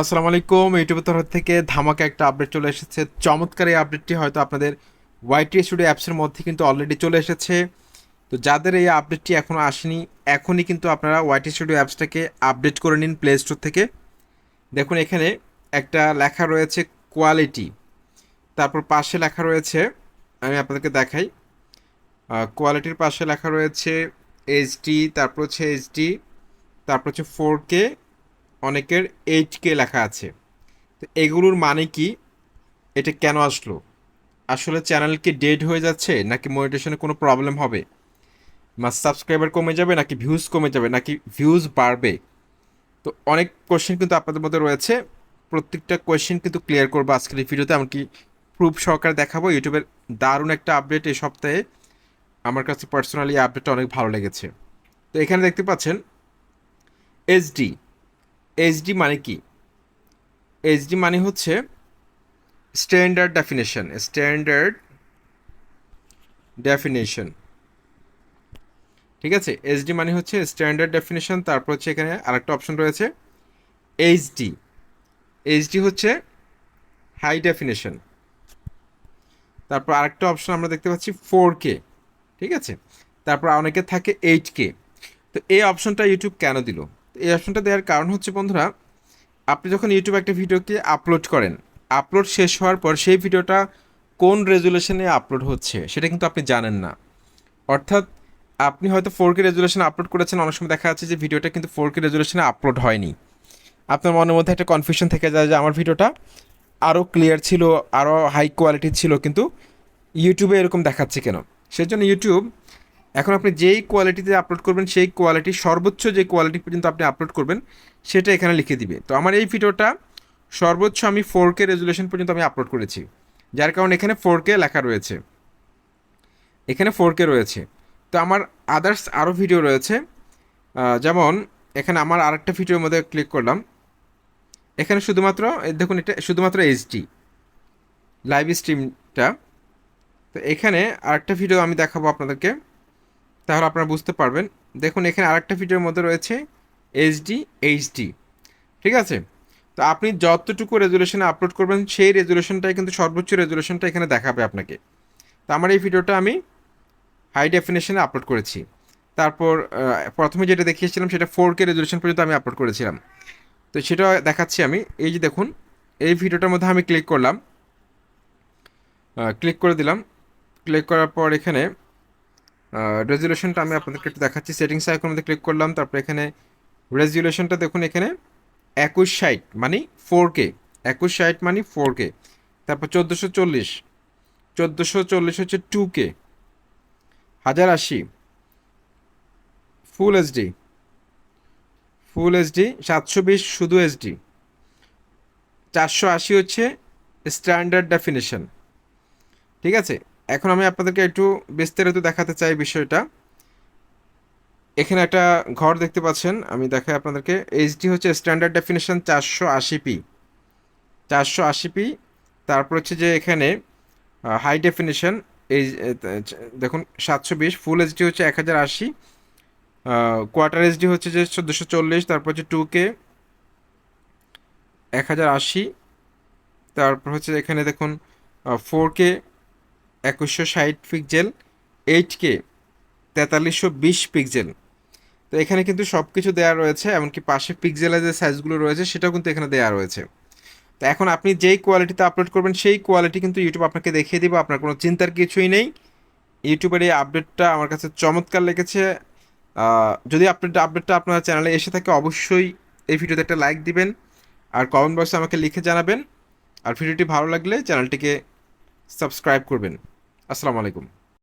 আসসালামু আলাইকুম ইউটিউবের তরফ থেকে ধামাকা একটা আপডেট চলে এসেছে। চমৎকার এই আপডেটটি হয়তো আপনাদের ওয়াইটি স্টুডিও অ্যাপসের মধ্যে কিন্তু অলরেডি চলে এসেছে। তো যাদের এই আপডেটটি এখনও আসেনি, এখনই কিন্তু আপনারা ওয়াইটি স্টুডিও অ্যাপসটাকে আপডেট করে নিন প্লে স্টোর থেকে। দেখুন, এখানে একটা লেখা রয়েছে কোয়ালিটি তারপর পাশে লেখা রয়েছে, আমি আপনাদেরকে দেখাই। কোয়ালিটির পাশে লেখা রয়েছে এইচডি তারপর হচ্ছে এইচডি তারপর হচ্ছে ফোর কে অনেকের এইট কে লেখা আছে। তো এগুলোর মানে কি? এটা কেন আসলো? আসলে চ্যানেল কি ডেড হয়ে যাচ্ছে নাকি মনিটেশনে কোনো প্রবলেম হবে? বা সাবস্ক্রাইবার কমে যাবে নাকি ভিউজ কমে যাবে নাকি ভিউজ বাড়বে? তো অনেক কোয়েশ্চেন কিন্তু আপনাদের মধ্যে রয়েছে। প্রত্যেকটা কোয়েশ্চেন কিন্তু ক্লিয়ার করব আজকের এই ভিডিওতে এমনকি প্রুফ সহকারে দেখাবো। ইউটিউবের দারুণ একটা আপডেট এই সপ্তাহে। আমার কাছে পার্সোনালি আপডেটটা অনেক ভালো লেগেছে। তো এখানে দেখতে পাচ্ছেন এইচডি এইচডি মানে কি? এইচডি মানে হচ্ছে স্ট্যান্ডার্ড ডেফিনেশন স্ট্যান্ডার্ড ডেফিনেশন ঠিক আছে? এইচডি মানে হচ্ছে স্ট্যান্ডার্ড ডেফিনেশন তারপর হচ্ছে এখানে আরেকটা অপশন রয়েছে এইচডি এইচডি হচ্ছে হাই ডেফিনেশন তারপর আরেকটা অপশন আমরা দেখতে পাচ্ছি ফোর কে ঠিক আছে? তারপর অনেকে থাকে এইট কে তো এই অপশনটা ইউটিউব কেন দিল? এই অপশনটা দেওয়ার কারণ হচ্ছে, বন্ধুরা, আপনি যখন ইউটিউবে একটা ভিডিওকে আপলোড করেন আপলোড শেষ হওয়ার পর সেই ভিডিওটা কোন রেজুলেশনে আপলোড হচ্ছে সেটা কিন্তু আপনি জানেন না। অর্থাৎ, আপনি হয়তো ফোর কে রেজুলেশনে আপলোড করেছেন, অনেক সময় দেখা যাচ্ছে যে ভিডিওটা কিন্তু ফোর কে রেজুলেশনে আপলোড হয়নি। আপনার মনের মধ্যে একটা কনফিউশন থেকে যায় যে আমার ভিডিওটা আরও ক্লিয়ার ছিল আরও হাই কোয়ালিটি ছিল, কিন্তু ইউটিউবে এরকম দেখাচ্ছে কেন? সেজন্য ইউটিউব এখন আপনি যেই কোয়ালিটিতে আপলোড করবেন, সেই কোয়ালিটি সর্বোচ্চ যে কোয়ালিটি পর্যন্ত আপনি আপলোড করবেন, সেটা এখানে লিখে দিবে। তো আমার এই ভিডিওটা সর্বোচ্চ আমি ফোর কে রেজুলেশন পর্যন্ত আমি আপলোড করেছি। যার কারণে এখানে ফোর কে লেখা রয়েছে। এখানে ফোর কে রয়েছে। তো আমার আদার্স আরও ভিডিও রয়েছে। যেমন এখানে আমার আরেকটা ভিডিওর মধ্যে ক্লিক করলাম। এখানে শুধুমাত্র দেখুন এটা শুধুমাত্র এইচডি লাইভ স্ট্রিমটা তো এখানে আরেকটা ভিডিও আমি দেখাবো আপনাদেরকে। তাহলে আপনারা বুঝতে পারবেন। দেখুন, এখানে আরেকটা ভিডিওর মধ্যে রয়েছে এইচডি এইচডি ঠিক আছে? তো আপনি যতটুকু রেজুলেশনে আপলোড করবেন, সেই রেজুলেশনটাই কিন্তু সর্বোচ্চ রেজুলেশনটা এখানে দেখাবে আপনাকে। তো আমার এই ভিডিওটা আমি হাই ডেফিনেশনে আপলোড করেছি। তারপর প্রথমে যেটা দেখিয়েছিলাম, সেটা ফোর কে রেজুলেশন পর্যন্ত আমি আপলোড করেছিলাম। তো সেটা দেখাচ্ছি আমি। এই যে দেখুন, এই ভিডিওটার মধ্যে আমি ক্লিক করলাম। ক্লিক করে দিলাম। ক্লিক করার পর এখানে রেজুলেশনটা আমি আপনাদেরকে একটু দেখাচ্ছি। সেটিংস আইকনের মধ্যে ক্লিক করলাম, তারপর এখানে রেজুলেশনটা দেখুন, এখানে একুশ ষাট মানে ফোর কে একুশ ষাট মানে ফোর কে তারপর চোদ্দোশো চল্লিশ। চোদ্দোশো চল্লিশ হচ্ছে টু কে হাজার আশি। ফুল এইচডি ফুল এইচডি সাতশো বিশ শুধু এইচডি চারশো আশি হচ্ছে স্ট্যান্ডার্ড ডেফিনেশন ঠিক আছে? এখন আমি আপনাদেরকে একটু বিস্তারিত দেখাতে চাই বিষয়টা। এখানে একটা ঘর দেখতে পাচ্ছেন, আমি দেখাই আপনাদেরকে। এইচডি হচ্ছে স্ট্যান্ডার্ড ডেফিনেশন চারশো আশি পি। চারশো আশি পি, তারপর হচ্ছে যে এখানে হাই ডেফিনেশন, এই দেখুন, সাতশো বিশ, ফুল এইচডি হচ্ছে এক হাজার আশি কোয়ার্টার এইচডি হচ্ছে যে চোদ্দোশো চল্লিশ, তারপর হচ্ছে টু কে, এক হাজার আশি, তারপর হচ্ছে এখানে দেখুন ফোর কে একুশশো ষাট পিক্সেল এইট কে তেতাল্লিশশো বিশ পিক্সেল। তো এখানে কিন্তু সব কিছু দেওয়া রয়েছে, এমনকি পাশে পিক্সেলের যে সাইজগুলো রয়েছে, সেটাও কিন্তু এখানে দেওয়া রয়েছে। তো এখন আপনি যেই কোয়ালিটিতে আপলোড করবেন, সেই কোয়ালিটি কিন্তু ইউটিউব আপনাকে দেখিয়ে দেবে, আপনার কোনো চিন্তার কিছুই নেই। ইউটিউবের এই আপডেটটা আমার কাছে চমৎকার লেগেছে। যদি আপডেট আপডেটটা আপনার চ্যানেলে এসে থাকে, অবশ্যই এই ভিডিওতে একটা লাইক দিবেন, আর কমেন্ট বক্সে আমাকে লিখে জানাবেন। আর ভিডিওটি ভালো লাগলে চ্যানেলটিকে সাবস্ক্রাইব করবেন। আসসালামু আলাইকুম।